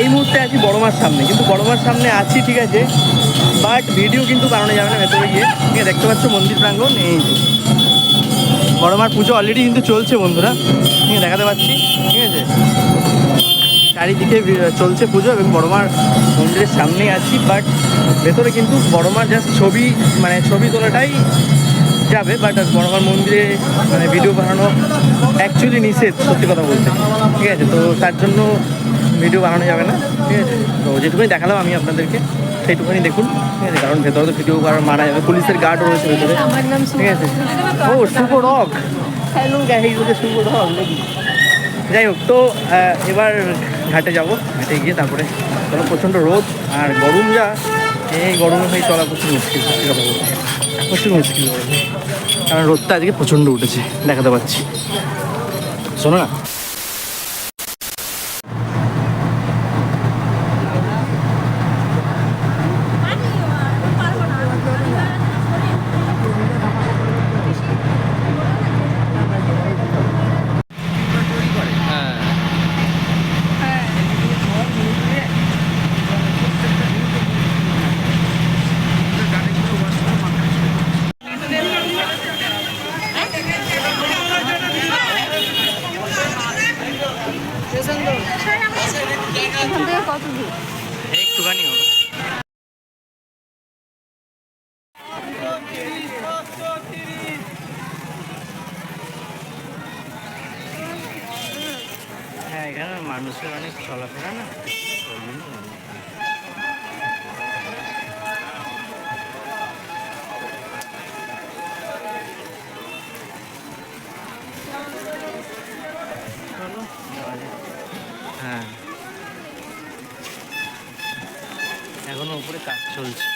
এই মুহূর্তে আছি বড় মার সামনে, কিন্তু বড় মার সামনে আছি, ঠিক আছে বাট ভিডিও কিন্তু বানানো যাবে না ভেতরে গিয়ে, ঠিক দেখতে পাচ্ছ মন্দির প্রাঙ্গণ, এই যে। বড় মার পুজো অলরেডি কিন্তু চলছে বন্ধুরা, ঠিক দেখাতে পাচ্ছি, ঠিক আছে চারিদিকে চলছে পুজো এবং বড়মার মন্দিরের সামনেই আছি বাট ভেতরে কিন্তু বড়মার জাস্ট ছবি মানে ছবি তোলাটাই যাবে বাট বড়মার মন্দিরে মানে ভিডিও বানানো অ্যাকচুয়ালি নিষেধ, সত্যি কথা বলতে, ঠিক আছে, তো তার জন্য ভিডিও বানানো যাবে না। ঠিক আছে? তো যেটুকুনি দেখালাম আমি আপনাদেরকে সেইটুকুনি দেখুন। ঠিক আছে? কারণ ভেতরে তো ভিডিও মারা যাবে। পুলিশের গার্ড রয়েছে ভেতরে। ঠিক আছে? ও শুভ রক। হ্যালো শুভ রক যাই হোক তো এবার ঘাটে যাব। ঘাটে গিয়ে তারপরে চলো প্রচণ্ড রোদ আর গরম যা এই গরমে হয়ে চলা প্রচুর মুশকিল সত্যি কথা বলতে। প্রচুর মুশকিল। গরমে কারণ রোদটা আজকে প্রচণ্ড উঠেছে দেখাতে পাচ্ছি। শোনো না? এখান থেকে কত দূর একটুখানি হ্যাঁ এখানে মানুষের অনেক চলাফেরা না। উপরে কাজ চলছে।